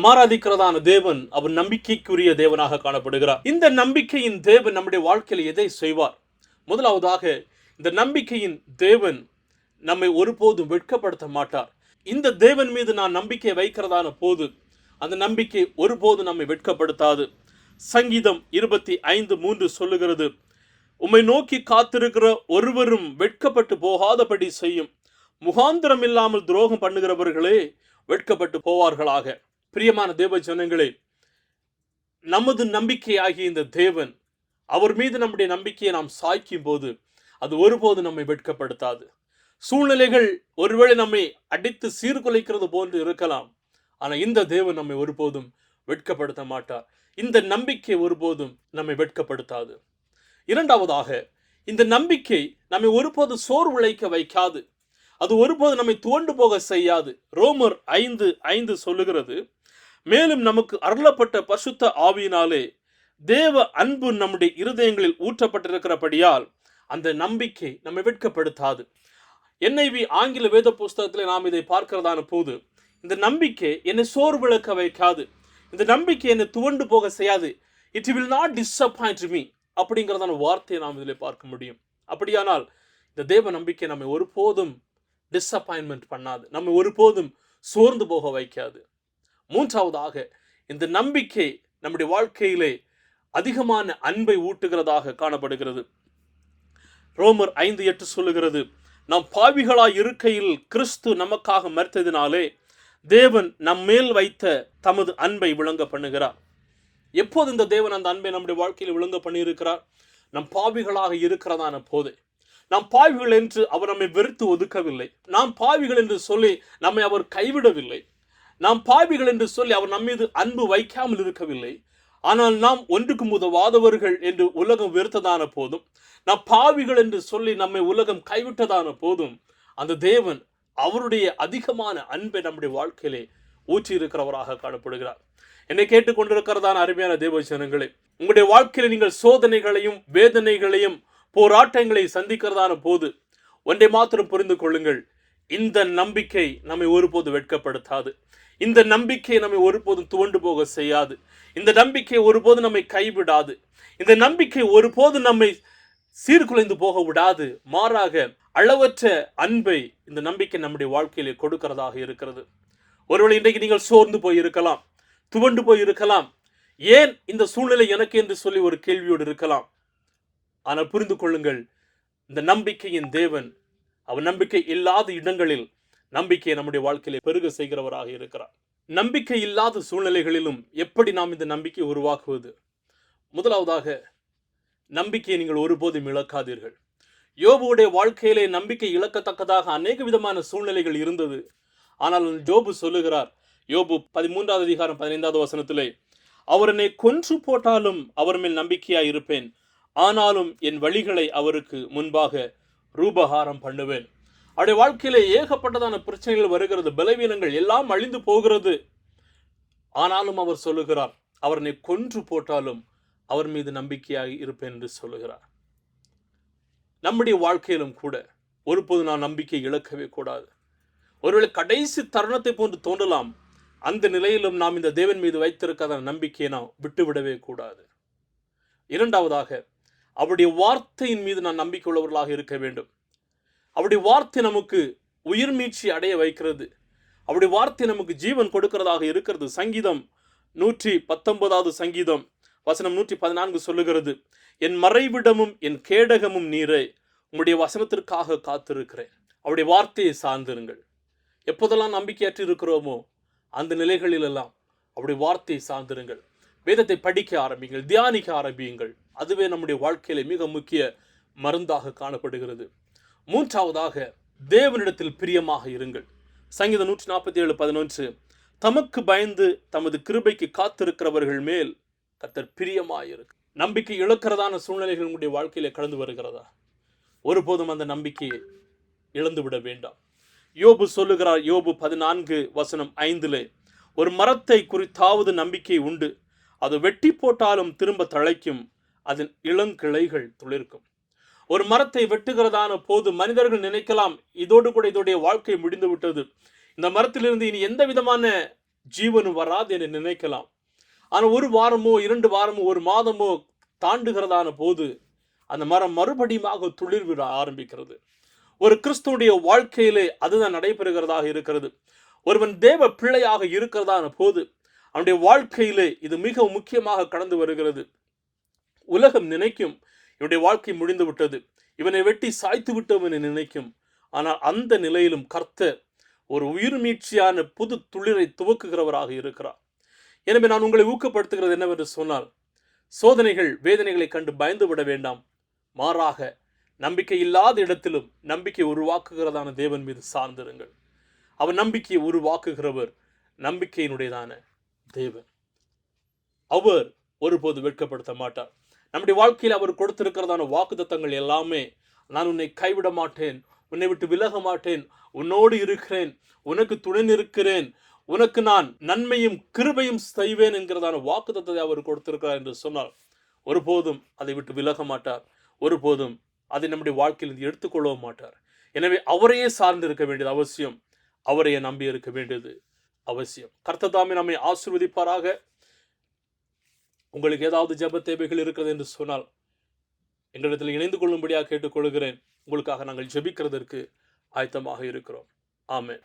நாம் ஆராதிக்கிறதான தேவன் அவர் நம்பிக்கைக்குரிய தேவனாக காணப்படுகிறார். இந்த நம்பிக்கையின் தேவன் நம்முடைய வாழ்க்கையில் எதை செய்வார்? முதலாவதாக இந்த நம்பிக்கையின் தேவன் நம்மை ஒருபோதும் வெட்கப்படுத்த மாட்டார். இந்த தேவன் மீது நான் நம்பிக்கை வைக்கிறதான போது அந்த நம்பிக்கை ஒருபோதும் நம்மை வெட்கப்படுத்தாது. சங்கீதம் இருபத்தி ஐந்து மூன்று சொல்லுகிறது உம்மை நோக்கி காத்திருக்கிற ஒருவரும் வெட்கப்பட்டு போகாதபடி செய்யும். முகாந்திரம் இல்லாமல் துரோகம் பண்ணுகிறவர்களே வெட்கப்பட்டு போவார்களாக. பிரியமான தேவ ஜனங்களே நமது நம்பிக்கையாகிய இந்த தேவன் அவர் மீது நம்முடைய நம்பிக்கையை நாம் சாய்க்கும் போது அது ஒருபோது நம்மை வெட்கப்படுத்தாது. சூழ்நிலைகள் ஒருவேளை நம்மை அடித்து சீர்குலைக்கிறது போன்று இருக்கலாம் ஆனால் இந்த தேவன் நம்மை ஒருபோதும் வெட்கப்படுத்த மாட்டார். இந்த நம்பிக்கை ஒருபோதும் நம்மை வெட்கப்படுத்தாது. இரண்டாவதாக இந்த நம்பிக்கை நம்மை ஒருபோது சோர் உழைக்க வைக்காது. அது ஒருபோது நம்மை தோண்டு போக செய்யாது. ரோமர் ஐந்து ஐந்து சொல்லுகிறது மேலும் நமக்கு அருளப்பட்ட பசுத்த ஆவியினாலே தேவ அன்பு நம்முடைய இருதயங்களில் ஊற்றப்பட்டிருக்கிறபடியால் அந்த நம்பிக்கை நம்மை வெட்கப்படுத்தாது. என்ஐவி ஆங்கில வேத புஸ்தகத்தில் நாம் இதை பார்க்கிறதான போது இந்த நம்பிக்கை என்னை சோர்விழக்க வைக்காது. இந்த நம்பிக்கை என்னை துவண்டு போக செய்யாது. It will not disappoint me அப்படிங்கிறதான வார்த்தையை நாம் இதில் பார்க்க முடியும். அப்படியானால் இந்த தேவ நம்பிக்கை நம்மை ஒருபோதும் டிஸப்பாயின்மெண்ட் பண்ணாது. நம்மை ஒருபோதும் சோர்ந்து போக வைக்காது. மூன்றாவதாக இந்த நம்பிக்கை நம்முடைய வாழ்க்கையிலே அதிகமான அன்பை ஊட்டுகிறதாக காணப்படுகிறது. ரோமர் ஐந்து எட்டு சொல்லுகிறது நாம் பாவிகளாய் இருக்கையில் கிறிஸ்து நமக்காக மறுத்ததினாலே தேவன் நம்மேல் வைத்த தமது அன்பை விளங்க பண்ணுகிறார். எப்போது இந்த தேவன் அந்த அன்பை நம்முடைய வாழ்க்கையில் விளங்க பண்ணியிருக்கிறார்? நம் பாவிகளாக இருக்கிறதான போதே. நாம் பாவிகள் என்று அவர் நம்மை வெறுத்து ஒதுக்கவில்லை. நாம் பாவிகள் என்று சொல்லி நம்மை அவர் கைவிடவில்லை. நாம் பாவிகள் என்று சொல்லி அவர் நம்மீது அன்பு வைக்காமல் இருக்கவில்லை. ஆனால் நாம் ஒன்றுக்கு உதவாதவர்கள் என்று உலகம் வெறுத்ததான போதும் நாம் பாவிகள் என்று சொல்லி நம்மை உலகம் கைவிட்டதான போதும் அந்த தேவன் அவருடைய அதிகமான அன்பை நம்முடைய வாழ்க்கையிலே ஊற்றி இருக்கிறவராக காணப்படுகிறார். என்னை கேட்டுக்கொண்டிருக்கிறதான அருமையான தேவ ஜனங்களே உங்களுடைய வாழ்க்கையில் நீங்கள் சோதனைகளையும் வேதனைகளையும் போராட்டங்களை சந்திக்கிறதான போது ஒன்றை மாத்திரம் புரிந்து கொள்ளுங்கள். இந்த நம்பிக்கை நம்மை ஒருபோது வெட்கப்படுத்தாது. இந்த நம்பிக்கை நம்மை ஒருபோதும் துவண்டு போக செய்யாது. இந்த நம்பிக்கை ஒருபோதும் நம்மை கைவிடாது. இந்த நம்பிக்கை ஒருபோதும் நம்மை சீர்குலைந்து போக விடாது. மாறாக அளவற்ற அன்பை இந்த நம்பிக்கை நம்முடைய வாழ்க்கையிலே கொடுக்கிறதாக இருக்கிறது. ஒருவேளை இன்றைக்கு நீங்கள் சோர்ந்து போய் இருக்கலாம் துவண்டு போய் இருக்கலாம் ஏன் இந்த சூழ்நிலை எனக்கு என்று சொல்லி ஒரு கேள்வியோடு இருக்கலாம். ஆனால் புரிந்து கொள்ளுங்கள் இந்த நம்பிக்கையின் தேவன் அவர் நம்பிக்கை இல்லாத இடங்களில் நம்பிக்கையை நம்முடைய வாழ்க்கையில பெருக செய்கிறவராக இருக்கிறார் நம்பிக்கை இல்லாத சூழ்நிலைகளிலும் எப்படி நாம் இந்த நம்பிக்கையை உருவாக்குவது? முதலாவதாக நம்பிக்கையை நீங்கள் ஒருபோதும் இழக்காதீர்கள். யோபுவுடைய வாழ்க்கையிலே நம்பிக்கை இழக்கத்தக்கதாக அநேக விதமான சூழ்நிலைகள் இருந்தது. ஆனால் ஜோபு சொல்லுகிறார் யோபு பதிமூன்றாவது அதிகாரம் பதினைந்தாவது வசனத்திலே அவர் என்னை கொன்று போட்டாலும் அவர் மேல் நம்பிக்கையாய் இருப்பேன். ஆனாலும் என் வழிகளை அவருக்கு முன்பாக ரூபகாரம் பண்ணுவேன். அவருடைய வாழ்க்கையிலே ஏகப்பட்டதான பிரச்சனைகள் வருகிறது பலவீனங்கள் எல்லாம் அழிந்து போகிறது. ஆனாலும் அவர் சொல்லுகிறார் அவர் கொன்று போட்டாலும் அவர் மீது நம்பிக்கையாக இருப்பேன் என்று சொல்லுகிறார். நம்முடைய வாழ்க்கையிலும் கூட ஒருபோது நான் நம்பிக்கை இழக்கவே கூடாது. ஒருவேளை கடைசி தருணத்தை போன்று தோன்றலாம் அந்த நிலையிலும் நாம் இந்த தேவன் மீது வைத்திருக்காத நம்பிக்கையை நாம் விட்டுவிடவே கூடாது. இரண்டாவதாக அவருடைய வார்த்தையின் மீது நான் நம்பிக்கையுள்ளவர்களாக இருக்க வேண்டும். அவருடைய வார்த்தை நமக்கு உயிர் மீட்சி அடைய வைக்கிறது. அவருடைய வார்த்தை நமக்கு ஜீவன் கொடுக்கிறதாக இருக்கிறது. சங்கீதம் நூற்றி பத்தொன்பதாவது சங்கீதம் வசனம் நூற்றி பதினான்கு சொல்லுகிறது என் மறைவிடமும் என் கேடகமும் நீரே உம்முடைய வசனத்திற்காக காத்திருக்கிறேன். அவருடைய வார்த்தையை சார்ந்திருங்கள். எப்போதெல்லாம் நம்பிக்கையற்று இருக்கிறோமோ அந்த நிலைகளிலெல்லாம் அவருடைய வார்த்தையை சார்ந்திருங்கள். வேதத்தை படிக்க ஆரம்பிங்கள் தியானிக்க ஆரம்பியுங்கள். அதுவே நம்முடைய வாழ்க்கையில மிக முக்கிய மருந்தாக காணப்படுகிறது. மூன்றாவதாக தேவனிடத்தில் பிரியமாக இருங்கள். சங்கீதம் நூற்றி நாற்பத்தி ஏழு பதினொன்று. தமக்கு பயந்து தமது கிருபைக்கு காத்திருக்கிறவர்கள் மேல் கத்தர் பிரியமாயிருக்கு. நம்பிக்கை இழக்கிறதான சூழ்நிலைகள் உங்களுடைய வாழ்க்கையில் கடந்து வருகிறதா? ஒருபோதும் அந்த நம்பிக்கையை இழந்து விட வேண்டாம். யோபு சொல்லுகிறார் யோபு பதினான்கு வசனம் ஐந்திலே ஒரு மரத்தை குறித்தாவது நம்பிக்கை உண்டு. அது வெட்டி போட்டாலும் திரும்ப தழைக்கும். அதன் இளங்கிளைகள் துளிர்க்கும். ஒரு மரத்தை வெட்டுகிறதான போது மனிதர்கள் நினைக்கலாம் இதோடு கூட இதோடைய வாழ்க்கை முடிந்து விட்டது இந்த மரத்திலிருந்து இனி எந்த விதமான ஜீவனும் வராது என நினைக்கலாம். ஆனால் ஒரு வாரமோ இரண்டு வாரமோ ஒரு மாதமோ தாண்டுகிறதான போது அந்த மரம் மறுபடியுமாக துளிர் விட ஆரம்பிக்கிறது. ஒரு கிறிஸ்துவனுடைய வாழ்க்கையிலே அதுதான் நடைபெறுகிறதாக இருக்கிறது. ஒருவன் தேவ பிள்ளையாக இருக்கிறதான போது அவனுடைய வாழ்க்கையிலே இது மிக முக்கியமாக கடந்து வருகிறது. உலகம் நினைக்கும் இவனுடைய வாழ்க்கை முடிந்து விட்டது. இவனை வெட்டி சாய்த்து விட்டோம் என நினைக்கும். ஆனால் அந்த நிலையிலும் கர்த்தர் ஒரு உயிர் மீட்சியான புது துளிரை துவக்குகிறவராக இருக்கிறார். எனவே நான் உங்களை ஊக்கப்படுத்துகிறது என்னவென்று சொன்னால் சோதனைகள் வேதனைகளை கண்டு பயந்து விட வேண்டாம். மாறாக நம்பிக்கை இல்லாத இடத்திலும் நம்பிக்கை உருவாக்குகிறதான தேவன் மீது சார்ந்திருங்கள். அவர் நம்பிக்கையை உருவாக்குகிறவர் நம்பிக்கையினுடையதான. தேவன். அவர் ஒருபோது வெட்கப்படுத்த மாட்டார். நம்முடைய வாழ்க்கையில் அவர் கொடுத்திருக்கிறதான வாக்குத்தத்தங்கள் எல்லாமே நான் உன்னை கைவிட மாட்டேன் உன்னை விட்டு விலக மாட்டேன் உன்னோடு இருக்கிறேன் உனக்கு துணை நிற்கிறேன் உனக்கு நான் நன்மையும் கிருபையும் செய்வேன் என்கிறதான வாக்குத்தத்தத்தை அவர் கொடுத்திருக்கிறார் என்று சொன்னால் ஒருபோதும் அதை விட்டு விலக மாட்டார். ஒருபோதும் அதை நம்முடைய வாழ்க்கையில் எடுத்துக்கொள்ளவும் மாட்டார். எனவே அவரையே சார்ந்து இருக்க வேண்டியது அவசியம். அவரையே நம்பி இருக்க வேண்டியது அவசியம். கர்த்ததாமே நம்மை ஆசிர்வதிப்பாராக. உங்களுக்கு ஏதாவது ஜெப தேவைகள் இருக்கிறது என்று சொன்னால் எங்களிடத்தில் இணைந்து கொள்ளும்படியாக கேட்டுக்கொள்கிறேன். உங்களுக்காக நாங்கள் ஜெபிக்கிறதற்கு ஆயத்தமாக இருக்கிறோம். ஆமேன்.